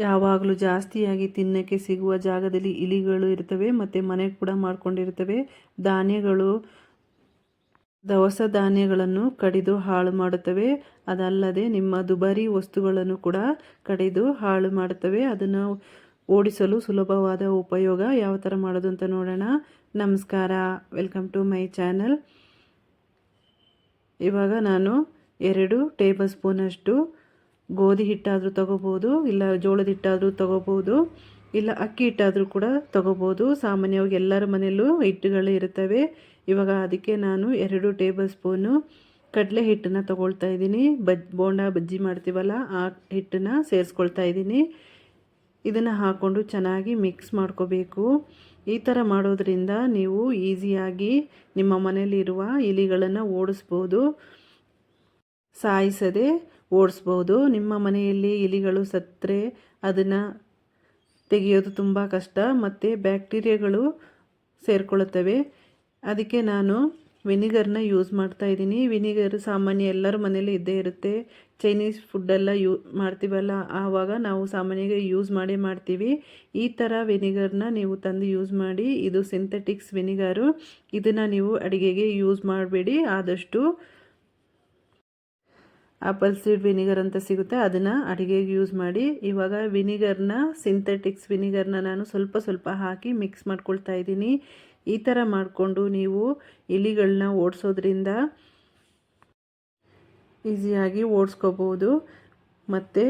ಯಾವಾಗಲೂ ಜಾಸ್ತಿಯಾಗಿ ತಿನ್ನೋಕ್ಕೆ ಸಿಗುವ ಜಾಗದಲ್ಲಿ ಇಲಿಗಳು ಇರ್ತವೆ, ಮತ್ತು ಮನೆ ಕೂಡ ಮಾಡ್ಕೊಂಡಿರ್ತವೆ. ಧಾನ್ಯಗಳು, ದವಸ ಧಾನ್ಯಗಳನ್ನು ಕಡಿದು ಹಾಳು ಮಾಡುತ್ತವೆ. ಅದಲ್ಲದೆ ನಿಮ್ಮ ದುಬಾರಿ ವಸ್ತುಗಳನ್ನು ಕೂಡ ಕಡಿದು ಹಾಳು ಮಾಡುತ್ತವೆ. ಅದನ್ನು ಓಡಿಸಲು ಸುಲಭವಾದ ಉಪಯೋಗ ಯಾವ ಥರ ಮಾಡೋದು ಅಂತ ನೋಡೋಣ. ನಮಸ್ಕಾರ, ವೆಲ್ಕಮ್ ಟು ಮೈ ಚಾನಲ್. ಇವಾಗ ನಾನು ಎರಡು ಟೇಬಲ್ ಸ್ಪೂನಷ್ಟು ಗೋಧಿ ಹಿಟ್ಟಾದರೂ ತಗೋಬೋದು, ಇಲ್ಲ ಜೋಳದ ಹಿಟ್ಟಾದರೂ ತಗೋಬೋದು, ಇಲ್ಲ ಅಕ್ಕಿ ಹಿಟ್ಟಾದರೂ ಕೂಡ ತಗೋಬೋದು. ಸಾಮಾನ್ಯವಾಗಿ ಎಲ್ಲರ ಮನೆಯಲ್ಲೂ ಹಿಟ್ಟುಗಳು ಇರುತ್ತವೆ. ಇವಾಗ ಅದಕ್ಕೆ ನಾನು ಎರಡು ಟೇಬಲ್ ಸ್ಪೂನು ಕಡಲೆ ಹಿಟ್ಟನ್ನು ತಗೊಳ್ತಾ ಇದ್ದೀನಿ. ಬಜ್, ಬೋಂಡ ಬಜ್ಜಿ ಮಾಡ್ತೀವಲ್ಲ, ಆ ಹಿಟ್ಟನ್ನು ಸೇರಿಸ್ಕೊಳ್ತಾ ಇದ್ದೀನಿ. ಇದನ್ನು ಹಾಕ್ಕೊಂಡು ಚೆನ್ನಾಗಿ ಮಿಕ್ಸ್ ಮಾಡ್ಕೋಬೇಕು. ಈ ಥರ ಮಾಡೋದ್ರಿಂದ ನೀವು ಈಸಿಯಾಗಿ ನಿಮ್ಮ ಮನೆಯಲ್ಲಿರುವ ಇಲಿಗಳನ್ನು ಓಡಿಸ್ಬೋದು. ಸಾಯಿಸದೆ ಓಡಿಸ್ಬೋದು. ನಿಮ್ಮ ಮನೆಯಲ್ಲಿ ಇಲಿಗಳು ಸತ್ತರೆ ಅದನ್ನು ತೆಗೆಯೋದು ತುಂಬ ಕಷ್ಟ. ಮತ್ತು ಬ್ಯಾಕ್ಟೀರಿಯಾಗಳು ಸೇರಿಕೊಳ್ಳುತ್ತವೆ. ಅದಕ್ಕೆ ನಾನು ವಿನಿಗರ್ನ ಯೂಸ್ ಮಾಡ್ತಾ ಇದ್ದೀನಿ. ವಿನಿಗರ್ ಸಾಮಾನ್ಯ ಎಲ್ಲರ ಮನೇಲಿ ಇದ್ದೇ ಇರುತ್ತೆ. ಚೈನೀಸ್ ಫುಡ್ಡೆಲ್ಲ ಯೂ ಮಾಡ್ತೀವಲ್ಲ, ಆವಾಗ ನಾವು ಸಾಮಾನ್ಯವಾಗಿ ಯೂಸ್ ಮಾಡೇ ಮಾಡ್ತೀವಿ. ಈ ಥರ ವಿನಿಗರ್ನ ನೀವು ತಂದು ಯೂಸ್ ಮಾಡಿ, ಇದು ಸಿಂಥೆಟಿಕ್ಸ್ ವಿನಿಗರು. ಇದನ್ನು ನೀವು ಅಡುಗೆಗೆ ಯೂಸ್ ಮಾಡಬೇಡಿ. ಆದಷ್ಟು ಆಪಲ್ ಸೀಡ್ ವಿನಿಗರ್ ಅಂತ ಸಿಗುತ್ತೆ, ಅದನ್ನು ಅಡುಗೆಗೆ ಯೂಸ್ ಮಾಡಿ, ಇವಾಗ ವಿನಿಗರ್ನ ಸಿಂಥೆಟಿಕ್ಸ್ ವಿನಿಗರ್ನ ನಾನು ಸ್ವಲ್ಪ ಸ್ವಲ್ಪ ಹಾಕಿ ಮಿಕ್ಸ್ ಮಾಡ್ಕೊಳ್ತಾ ಇದ್ದೀನಿ. ಈ ಥರ ಮಾಡಿಕೊಂಡು ನೀವು ಇಲಿಗಳನ್ನ ಓಡಿಸೋದ್ರಿಂದ ಈಸಿಯಾಗಿ ಓಡಿಸ್ಕೋಬೋದು. ಮತ್ತು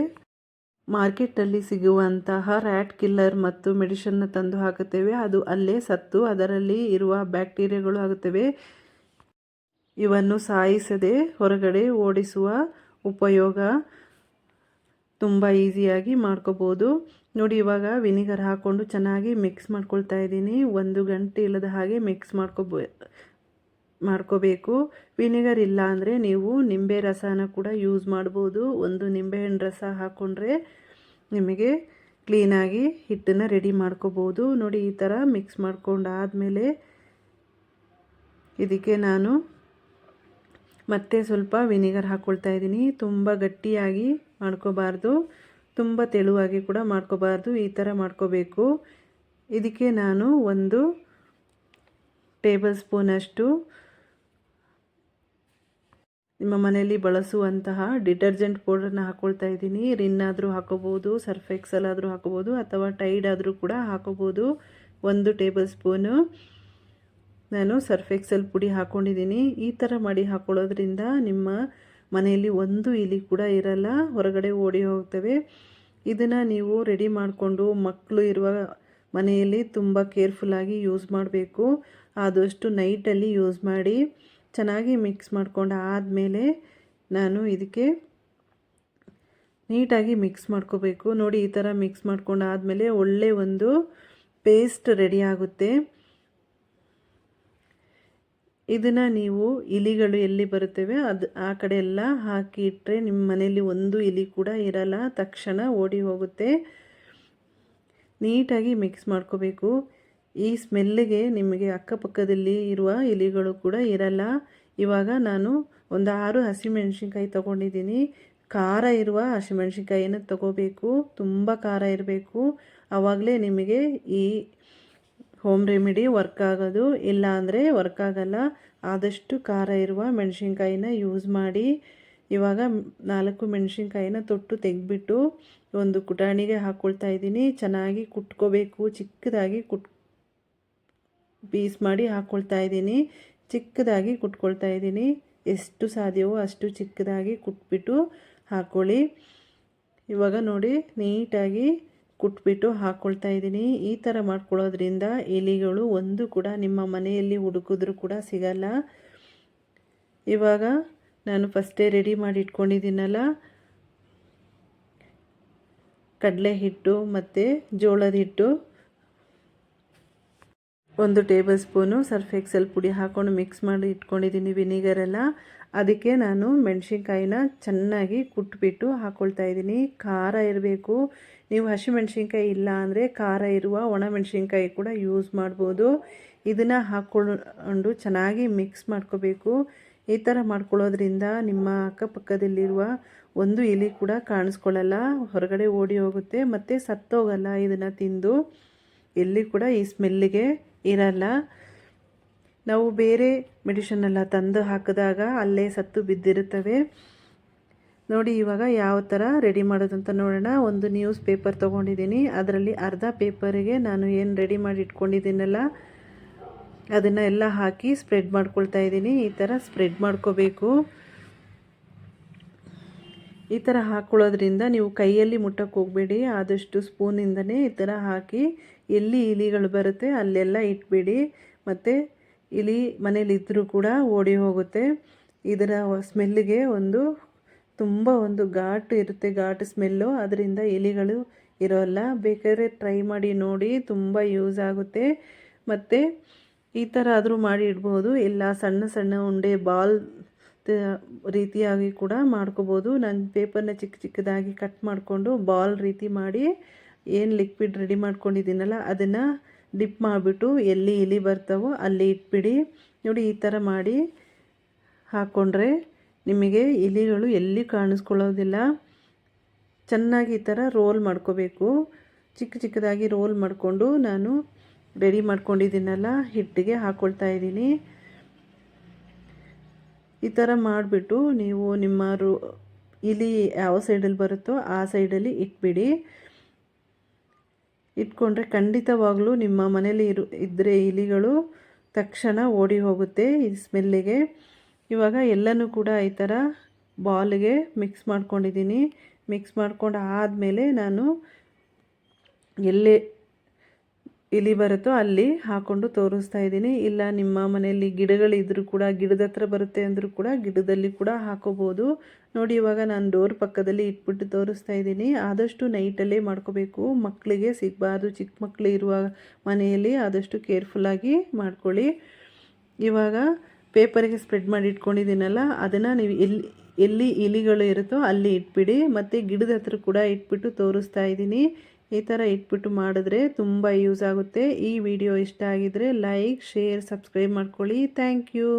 ಮಾರ್ಕೆಟಲ್ಲಿ ಸಿಗುವಂತಹ ರ್ಯಾಟ್ ಕಿಲ್ಲರ್ ಮತ್ತು ಮೆಡಿಷನ್ನ ತಂದು ಹಾಕುತ್ತೇವೆ. ಅದು ಅಲ್ಲೇ ಸತ್ತು, ಅದರಲ್ಲಿ ಇರುವ ಬ್ಯಾಕ್ಟೀರಿಯಾಗಳು ಆಗುತ್ತವೆ. ಇವನ್ನು ಸಾಯಿಸದೆ ಹೊರಗಡೆ ಓಡಿಸುವ ಉಪಯೋಗ ತುಂಬ ಈಸಿಯಾಗಿ ಮಾಡ್ಕೋಬೋದು. ನೋಡಿ, ಇವಾಗ ವಿನಿಗರ್ ಹಾಕ್ಕೊಂಡು ಚೆನ್ನಾಗಿ ಮಿಕ್ಸ್ ಮಾಡ್ಕೊಳ್ತಾ ಇದ್ದೀನಿ. ಒಂದು ಗಂಟೆ ಇಲ್ಲದ ಹಾಗೆ ಮಿಕ್ಸ್ ಮಾಡ್ಕೊಬೋ, ಮಾಡ್ಕೋಬೇಕು. ವಿನಿಗರ್ ಇಲ್ಲ ಅಂದರೆ ನೀವು ನಿಂಬೆ ರಸನ ಕೂಡ ಯೂಸ್ ಮಾಡ್ಬೋದು. ಒಂದು ನಿಂಬೆಹಣ್ಣು ರಸ ಹಾಕ್ಕೊಂಡ್ರೆ ನಿಮಗೆ ಕ್ಲೀನಾಗಿ ಹಿಟ್ಟನ್ನು ರೆಡಿ ಮಾಡ್ಕೋಬೋದು. ನೋಡಿ, ಈ ಥರ ಮಿಕ್ಸ್ ಮಾಡ್ಕೊಂಡಾದಮೇಲೆ ಇದಕ್ಕೆ ನಾನು ಮತ್ತೆ ಸ್ವಲ್ಪ ವಿನಿಗರ್ ಹಾಕ್ಕೊಳ್ತಾ ಇದ್ದೀನಿ. ತುಂಬ ಗಟ್ಟಿಯಾಗಿ ಮಾಡ್ಕೋಬಾರ್ದು. ತುಂಬ ತೆಳುವಾಗಿ ಕೂಡ ಮಾಡ್ಕೋಬಾರ್ದು. ಈ ಥರ ಮಾಡ್ಕೋಬೇಕು. ಇದಕ್ಕೆ ನಾನು ಒಂದು ಟೇಬಲ್ ಸ್ಪೂನಷ್ಟು ನಿಮ್ಮ ಮನೆಯಲ್ಲಿ ಬಳಸುವಂತಹ ಡಿಟರ್ಜೆಂಟ್ ಪೌಡ್ರನ್ನ ಹಾಕ್ಕೊಳ್ತಾ ಇದ್ದೀನಿ. ರಿನ್ ಆದರೂ ಹಾಕೋಬೋದು ಸರ್ಫ್ ಆದರೂ ಹಾಕೋಬೋದು ಅಥವಾ ಟೈಡ್ ಆದರೂ ಕೂಡ ಹಾಕೋಬೋದು ಒಂದು ಟೇಬಲ್ ಸ್ಪೂನು ನಾನು ಸರ್ಫ್ ಎಕ್ಸೆಲ್ ಪುಡಿ ಹಾಕ್ಕೊಂಡಿದ್ದೀನಿ ಈ ಥರ ಮಾಡಿ ಹಾಕ್ಕೊಳ್ಳೋದ್ರಿಂದ ನಿಮ್ಮ ಮನೆಯಲ್ಲಿ ಒಂದು ಇಲಿ ಕೂಡ ಇರಲ್ಲ, ಹೊರಗಡೆ ಓಡಿ ಹೋಗ್ತವೆ. ಇದನ್ನು ನೀವು ರೆಡಿ ಮಾಡಿಕೊಂಡು ಮಕ್ಕಳು ಇರುವ ಮನೆಯಲ್ಲಿ ತುಂಬ ಕೇರ್ಫುಲ್ಲಾಗಿ ಯೂಸ್ ಮಾಡಬೇಕು. ಆದಷ್ಟು ನೈಟಲ್ಲಿ ಯೂಸ್ ಮಾಡಿ ಚೆನ್ನಾಗಿ ಮಿಕ್ಸ್ ಮಾಡ್ಕೊಂಡು ಆದಮೇಲೆ ನಾನು ಇದಕ್ಕೆ ನೀಟಾಗಿ ಮಿಕ್ಸ್ ಮಾಡ್ಕೋಬೇಕು. ನೋಡಿ ಈ ಥರ ಮಿಕ್ಸ್ ಮಾಡ್ಕೊಂಡು ಆದಮೇಲೆ ಒಳ್ಳೆ ಒಂದು ಪೇಸ್ಟ್ ರೆಡಿ ಆಗುತ್ತೆ. ಇದನ್ನು ನೀವು ಇಲಿಗಳು ಎಲ್ಲಿ ಬರುತ್ತವೆ ಅದು ಆ ಕಡೆ ಎಲ್ಲ ಹಾಕಿ ಇಟ್ಟರೆ ನಿಮ್ಮ ಮನೆಯಲ್ಲಿ ಒಂದು ಇಲಿ ಕೂಡ ಇರಲ್ಲ, ತಕ್ಷಣ ಓಡಿ ಹೋಗುತ್ತೆ. ನೀಟಾಗಿ ಮಿಕ್ಸ್ ಮಾಡ್ಕೋಬೇಕು. ಈ ಸ್ಮೆಲ್ಲಿಗೆ ನಿಮಗೆ ಅಕ್ಕಪಕ್ಕದಲ್ಲಿ ಇರುವ ಇಲಿಗಳು ಕೂಡ ಇರಲ್ಲ. ಇವಾಗ ನಾನು ಒಂದು ಆರು ಹಸಿಮೆಣ್ಸಿನ್ಕಾಯಿ ತೊಗೊಂಡಿದ್ದೀನಿ. ಖಾರ ಇರುವ ಹಸಿಮೆಣ್ಸಿನ್ಕಾಯಿಯನ್ನು ತಗೋಬೇಕು. ತುಂಬ ಖಾರ ಇರಬೇಕು. ಆವಾಗಲೇ ನಿಮಗೆ ಈ ಹೋಮ್ ರೆಮಿಡಿ ವರ್ಕ್ ಆಗೋದು, ಇಲ್ಲ ಅಂದರೆ ವರ್ಕ್ ಆಗಲ್ಲ. ಆದಷ್ಟು ಖಾರ ಇರುವ ಮೆಣಸಿನ್ಕಾಯಿನ ಯೂಸ್ ಮಾಡಿ. ಇವಾಗ ನಾಲ್ಕು ಮೆಣಸಿನ್ಕಾಯಿನ ತೊಟ್ಟು ತೆಗೆದ್ಬಿಟ್ಟು ಒಂದು ಕುಟಾಣಿಗೆ ಹಾಕ್ಕೊಳ್ತಾ ಇದ್ದೀನಿ. ಚೆನ್ನಾಗಿ ಕುಟ್ಕೋಬೇಕು. ಚಿಕ್ಕದಾಗಿ ಕುಟ್ ಪೀಸ್ ಮಾಡಿ ಹಾಕ್ಕೊಳ್ತಾ ಇದ್ದೀನಿ. ಚಿಕ್ಕದಾಗಿ ಕುಟ್ಕೊಳ್ತಾ ಇದ್ದೀನಿ. ಎಷ್ಟು ಸಾಧ್ಯವೋ ಅಷ್ಟು ಚಿಕ್ಕದಾಗಿ ಕುಟ್ಬಿಟ್ಟು ಹಾಕ್ಕೊಳ್ಳಿ ಇವಾಗ ನೋಡಿ, ನೀಟಾಗಿ ಕುಟ್ಬಿಟ್ಟು ಹಾಕ್ಕೊಳ್ತಾ ಇದ್ದೀನಿ. ಈ ಥರ ಮಾಡ್ಕೊಳ್ಳೋದ್ರಿಂದ ಎಲಿಗಳು ಒಂದು ಕೂಡ ನಿಮ್ಮ ಮನೆಯಲ್ಲಿ ಹುಡುಕಿದ್ರೂ ಕೂಡ ಸಿಗಲ್ಲ. ಇವಾಗ ನಾನು ಫಸ್ಟೇ ರೆಡಿ ಮಾಡಿ ಇಟ್ಕೊಂಡಿದ್ದೀನಲ್ಲ ಕಡಲೆ ಹಿಟ್ಟು ಮತ್ತು ಜೋಳದ ಹಿಟ್ಟು ಒಂದು ಟೇಬಲ್ ಸ್ಪೂನು ಸರ್ಫ್ ಎಕ್ಸೆಲ್ ಪುಡಿ ಹಾಕ್ಕೊಂಡು ಮಿಕ್ಸ್ ಮಾಡಿ ಇಟ್ಕೊಂಡಿದ್ದೀನಿ ವಿನಿಗರೆಲ್ಲ. ಅದಕ್ಕೆ ನಾನು ಮೆಣಸಿನ್ಕಾಯಿನ ಚೆನ್ನಾಗಿ ಕುಟ್ಬಿಟ್ಟು ಹಾಕ್ಕೊಳ್ತಾ ಇದ್ದೀನಿ. ಖಾರ ಇರಬೇಕು. ನೀವು ಹಸಿಮೆಣ್ಸಿನ್ಕಾಯಿ ಇಲ್ಲ ಅಂದರೆ ಖಾರ ಇರುವ ಒಣಮೆಣ್ಸಿನ್ಕಾಯಿ ಕೂಡ ಯೂಸ್ ಮಾಡ್ಬೋದು. ಇದನ್ನು ಹಾಕ್ಕೊಂಡು ಚೆನ್ನಾಗಿ ಮಿಕ್ಸ್ ಮಾಡ್ಕೋಬೇಕು. ಈ ಥರ ಮಾಡ್ಕೊಳ್ಳೋದ್ರಿಂದ ನಿಮ್ಮ ಅಕ್ಕಪಕ್ಕದಲ್ಲಿರುವ ಒಂದು ಇಲಿ ಕೂಡ ಕಾಣಿಸ್ಕೊಳ್ಳಲ್ಲ. ಹೊರಗಡೆ ಓಡಿ ಹೋಗುತ್ತೆ ಮತ್ತು ಸತ್ತೋಗಲ್ಲ ಇದನ್ನು ತಿಂದು. ಎಲ್ಲಿ ಕೂಡ ಈ ಸ್ಮೆಲ್ಲಿಗೆ ಇರಲ್ಲ. ನಾವು ಬೇರೆ ಮೆಡಿಷನ್ ಎಲ್ಲ ತಂದು ಹಾಕಿದಾಗ ಅಲ್ಲೇ ಸತ್ತು ಬಿದ್ದಿರುತ್ತವೆ. ನೋಡಿ, ಇವಾಗ ಯಾವ ಥರ ರೆಡಿ ಮಾಡೋದು ಅಂತ ನೋಡೋಣ. ಒಂದು ನ್ಯೂಸ್ ಪೇಪರ್ ತೊಗೊಂಡಿದ್ದೀನಿ. ಅದರಲ್ಲಿ ಅರ್ಧ ಪೇಪರಿಗೆ ನಾನು ಏನು ರೆಡಿ ಮಾಡಿ ಇಟ್ಕೊಂಡಿದ್ದೀನಲ್ಲ, ಅದನ್ನು ಎಲ್ಲ ಹಾಕಿ ಸ್ಪ್ರೆಡ್ ಮಾಡ್ಕೊಳ್ತಾ ಇದ್ದೀನಿ. ಈ ಥರ ಸ್ಪ್ರೆಡ್ ಮಾಡ್ಕೋಬೇಕು. ಈ ಥರ ಹಾಕ್ಕೊಳ್ಳೋದ್ರಿಂದ ನೀವು ಕೈಯಲ್ಲಿ ಮುಟ್ಟಕ್ಕೆ ಹೋಗಬೇಡಿ. ಆದಷ್ಟು ಸ್ಪೂನಿಂದನೇ ಈ ಥರ ಹಾಕಿ ಎಲ್ಲಿ ಇಲಿಗಳು ಬರುತ್ತೆ ಅಲ್ಲೆಲ್ಲ ಇಟ್ಬಿಡಿ. ಮತ್ತು ಇಲಿ ಮನೇಲಿದ್ದರೂ ಕೂಡ ಓಡಿ ಹೋಗುತ್ತೆ. ಇದರ ಸ್ಮೆಲ್ಲಿಗೆ ಒಂದು ತುಂಬ ಒಂದು ಘಾಟ್ ಇರುತ್ತೆ, ಘಾಟ್ ಸ್ಮೆಲ್ಲು. ಅದರಿಂದ ಎಲೆಗಳು ಇರೋಲ್ಲ. ಬೇಕಾದ್ರೆ ಟ್ರೈ ಮಾಡಿ ನೋಡಿ, ತುಂಬ ಯೂಸ್ ಆಗುತ್ತೆ. ಮತ್ತು ಈ ಥರ ಆದರೂ ಮಾಡಿ ಇಡ್ಬೋದು. ಇಲ್ಲ, ಸಣ್ಣ ಸಣ್ಣ ಉಂಡೆ ಬಾಲ್ ರೀತಿಯಾಗಿ ಕೂಡ ಮಾಡ್ಕೋಬೋದು. ನಾನು ಪೇಪರ್ನ ಚಿಕ್ಕ ಚಿಕ್ಕದಾಗಿ ಕಟ್ ಮಾಡಿಕೊಂಡು ಬಾಲ್ ರೀತಿ ಮಾಡಿ ಏನು ಲಿಕ್ವಿಡ್ ರೆಡಿ ಮಾಡ್ಕೊಂಡಿದ್ದೀನಲ್ಲ, ಅದನ್ನು ಡಿಪ್ ಮಾಡಿಬಿಟ್ಟು ಎಲ್ಲಿ ಇಲಿ ಬರ್ತಾವೋ ಅಲ್ಲಿ ಇಟ್ಬಿಡಿ. ನೋಡಿ, ಈ ಥರ ಮಾಡಿ ಹಾಕ್ಕೊಂಡ್ರೆ ನಿಮಗೆ ಇಲಿಗಳು ಎಲ್ಲಿ ಕಾಣಿಸ್ಕೊಳ್ಳೋದಿಲ್ಲ. ಚೆನ್ನಾಗಿ ಈ ಥರ ರೋಲ್ ಮಾಡ್ಕೋಬೇಕು. ಚಿಕ್ಕ ಚಿಕ್ಕದಾಗಿ ರೋಲ್ ಮಾಡಿಕೊಂಡು ನಾನು ರೆಡಿ ಮಾಡ್ಕೊಂಡಿದ್ದೀನಲ್ಲ, ಹಿಟ್ಟಿಗೆ ಹಾಕ್ಕೊಳ್ತಾ ಇದ್ದೀನಿ. ಈ ಥರ ಮಾಡಿಬಿಟ್ಟು ನೀವು ನಿಮ್ಮ ರೋ, ಇಲಿ ಯಾವ ಸೈಡಲ್ಲಿ ಬರುತ್ತೋ ಆ ಸೈಡಲ್ಲಿ ಇಟ್ಬಿಡಿ. ಇಟ್ಕೊಂಡ್ರೆ ಖಂಡಿತವಾಗಲೂ ನಿಮ್ಮ ಮನೇಲಿ ಇರು ಇದ್ದರೆ ಇಲಿಗಳು ತಕ್ಷಣ ಓಡಿ ಹೋಗುತ್ತೆ ಈ ಸ್ಮೆಲ್ಲಿಗೆ. ಇವಾಗ ಎಲ್ಲನೂ ಕೂಡ ಈ ಥರ ಬಾಲ್ಗೆ ಮಿಕ್ಸ್ ಮಾಡ್ಕೊಂಡಿದ್ದೀನಿ. ಮಿಕ್ಸ್ ಮಾಡ್ಕೊಂಡು ಆದಮೇಲೆ ನಾನು ಎಲ್ಲಿ ಇಲಿ ಬರುತ್ತೋ ಅಲ್ಲಿ ಹಾಕ್ಕೊಂಡು ತೋರಿಸ್ತಾ ಇದ್ದೀನಿ. ಇಲ್ಲ ನಿಮ್ಮ ಮನೆಯಲ್ಲಿ ಗಿಡಗಳಿದ್ರೂ ಕೂಡ, ಗಿಡದ ಹತ್ರ ಬರುತ್ತೆ ಅಂದರೂ ಕೂಡ ಗಿಡದಲ್ಲಿ ಕೂಡ ಹಾಕೋಬೋದು. ನೋಡಿ, ಇವಾಗ ನಾನು ಡೋರ್ ಪಕ್ಕದಲ್ಲಿ ಇಟ್ಬಿಟ್ಟು ತೋರಿಸ್ತಾ ಇದ್ದೀನಿ. ಆದಷ್ಟು ನೈಟಲ್ಲೇ ಮಾಡ್ಕೋಬೇಕು. ಮಕ್ಕಳಿಗೆ ಸಿಗಬಾರ್ದು. ಚಿಕ್ಕ ಮಕ್ಕಳು ಇರುವ ಮನೆಯಲ್ಲಿ ಆದಷ್ಟು ಕೇರ್ಫುಲ್ಲಾಗಿ ಮಾಡ್ಕೊಳ್ಳಿ. ಇವಾಗ ಪೇಪರಿಗೆ ಸ್ಪ್ರೆಡ್ ಮಾಡಿ ಇಟ್ಕೊಂಡಿದ್ದೀನಲ್ಲ, ಅದನ್ನು ನೀವು ಎಲ್ಲಿ ಎಲ್ಲಿ ಇಲಿಗಳು ಇರುತ್ತೋ ಅಲ್ಲಿ ಇಟ್ಬಿಡಿ, ಮತ್ತು ಗಿಡದ ಹತ್ರ ಕೂಡ ಇಟ್ಬಿಟ್ಟು ತೋರಿಸ್ತಾ ಇದ್ದೀನಿ. ಈ ಥರ ಇಟ್ಬಿಟ್ಟು ಮಾಡಿದ್ರೆ ತುಂಬ ಯೂಸ್ ಆಗುತ್ತೆ. ಈ ವಿಡಿಯೋ ಇಷ್ಟ ಆಗಿದರೆ ಲೈಕ್, ಶೇರ್, ಸಬ್ಸ್ಕ್ರೈಬ್ ಮಾಡ್ಕೊಳ್ಳಿ. Thank you.